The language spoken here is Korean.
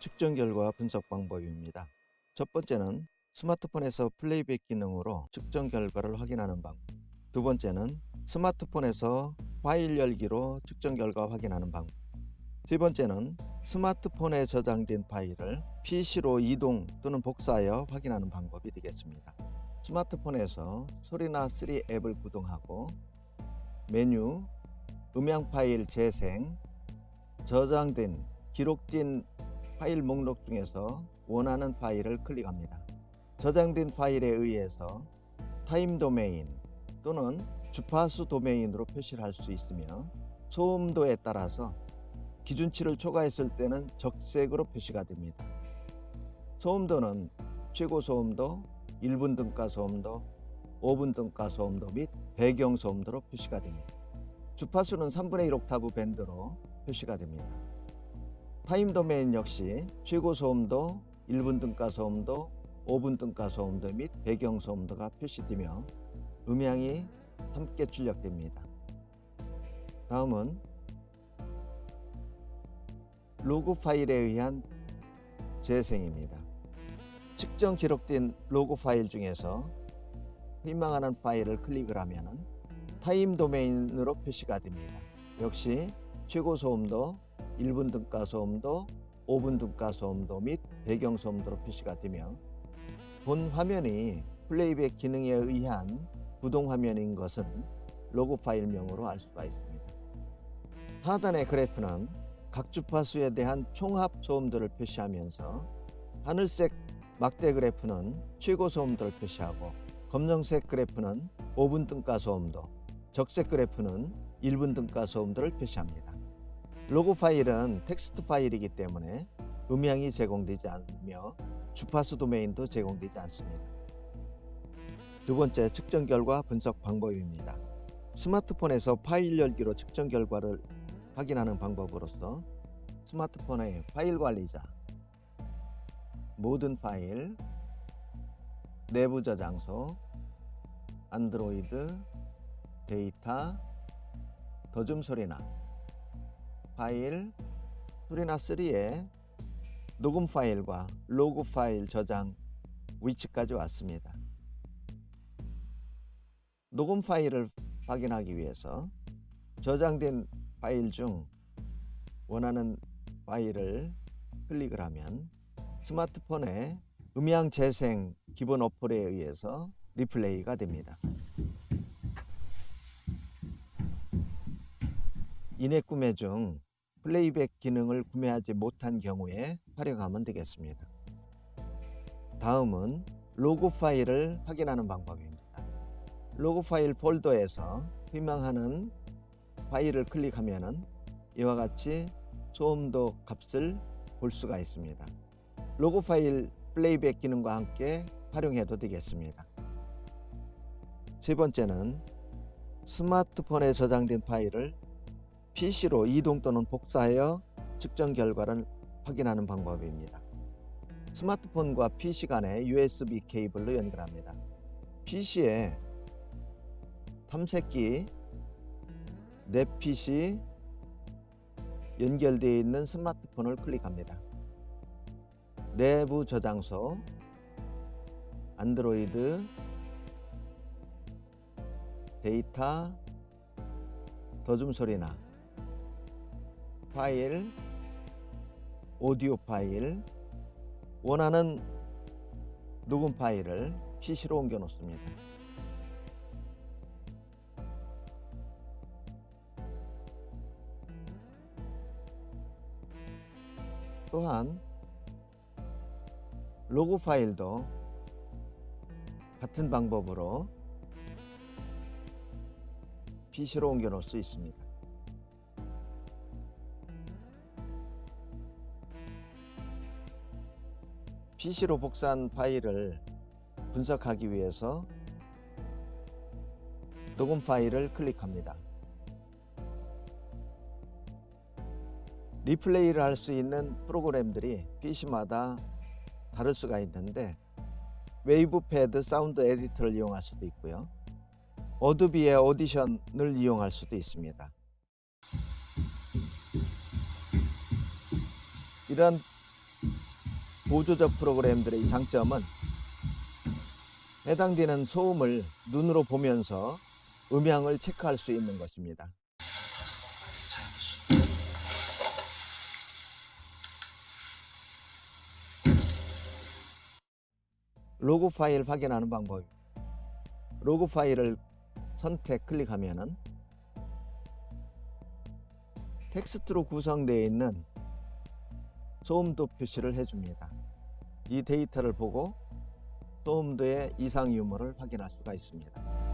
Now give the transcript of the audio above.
측정 결과 분석 방법입니다. 첫 번째는 스마트폰에서 플레이백 기능으로 측정 결과를 확인하는 방법. 두 번째는 스마트폰에서 파일 열기로 측정 결과 확인하는 방법. 세 번째는 스마트폰에 저장된 파일을 PC로 이동 또는 복사하여 확인하는 방법이 되겠습니다. 스마트폰에서 소리나 3 앱을 구동하고 메뉴, 음향 파일 재생, 저장된, 기록된 파일 목록 중에서 원하는 파일을 클릭합니다. 저장된 파일에 의해서 타임 도메인 또는 주파수 도메인으로 표시를 할 수 있으며 소음도에 따라서 기준치를 초과했을 때는 적색으로 표시가 됩니다. 소음도는 최고 소음도, 1분 등가 소음도, 5분 등가 소음도 및 배경 소음도로 표시가 됩니다. 주파수는 3분의 1 옥타브 밴드로 표시가 됩니다. 타임 도메인 역시 최고 소음도, 1분 등가 소음도, 5분 등가 소음도 및 배경 소음도가 표시되며 음향이 함께 출력됩니다. 다음은 로그 파일에 의한 재생입니다. 측정 기록된 로그 파일 중에서 희망하는 파일을 클릭을 하면 타임 도메인으로 표시가 됩니다. 역시 최고 소음도, 1분 등가 소음도, 5분 등가 소음도 및 배경 소음도로 표시가 되며 본 화면이 플레이백 기능에 의한 구동 화면인 것은 로그 파일명으로 알 수가 있습니다. 하단의 그래프는 각 주파수에 대한 총합 소음도를 표시하면서 하늘색 막대 그래프는 최고 소음도를 표시하고 검정색 그래프는 5분 등가 소음도, 적색 그래프는 1분 등가 소음도를 표시합니다. 로그 파일은 텍스트 파일이기 때문에 음향이 제공되지 않으며 주파수 도메인도 제공되지 않습니다. 두 번째 측정 결과 분석 방법입니다. 스마트폰에서 파일 열기로 측정 결과를 확인하는 방법으로서 스마트폰의 파일 관리자, 모든 파일, 내부 저장소, 안드로이드, 데이터, 더즘 소리나, 파일, 소리나 3의 녹음 파일과 로그 파일 저장 위치까지 왔습니다. 녹음 파일을 확인하기 위해서 저장된 파일 중 원하는 파일을 클릭을 하면 스마트폰의 음향 재생 기본 어플에 의해서 리플레이가 됩니다. 인앱 구매 중 플레이백 기능을 구매하지 못한 경우에 활용하면 되겠습니다. 다음은 로그 파일을 확인하는 방법입니다. 로그 파일 폴더에서 희망하는 파일을 클릭하면 이와 같이 소음도 값을 볼 수가 있습니다. 로그 파일 플레이백 기능과 함께 활용해도 되겠습니다. 세 번째는 스마트폰에 저장된 파일을 PC로 이동 또는 복사하여 측정 결과를 확인하는 방법입니다. 스마트폰과 PC 간에 USB 케이블로 연결합니다. PC에 탐색기 내 PC 연결되어 있는 스마트폰을 클릭합니다. 내부 저장소 안드로이드 데이터 더즘 소리나 파일 오디오 파일 원하는 녹음 파일을 PC로 옮겨 놓습니다. 또한 로그 파일도 같은 방법으로 PC로 옮겨 놓을 수 있습니다. PC로 복사한 파일을 분석하기 위해서 녹음 파일을 클릭합니다. 리플레이를 할 수 있는 프로그램들이 PC마다 다를 수가 있는데 웨이브 패드 사운드 에디터를 이용할 수도 있고요. 어도비의 오디션을 이용할 수도 있습니다. 이런 보조적 프로그램들의 장점은 해당되는 소음을 눈으로 보면서 음향을 체크할 수 있는 것입니다. 로그 파일 확인하는 방법. 로그 파일을 선택 클릭하면은 텍스트로 구성되어 있는 소음도 표시를 해줍니다. 이 데이터를 보고 소음도의 이상 유무를 확인할 수가 있습니다.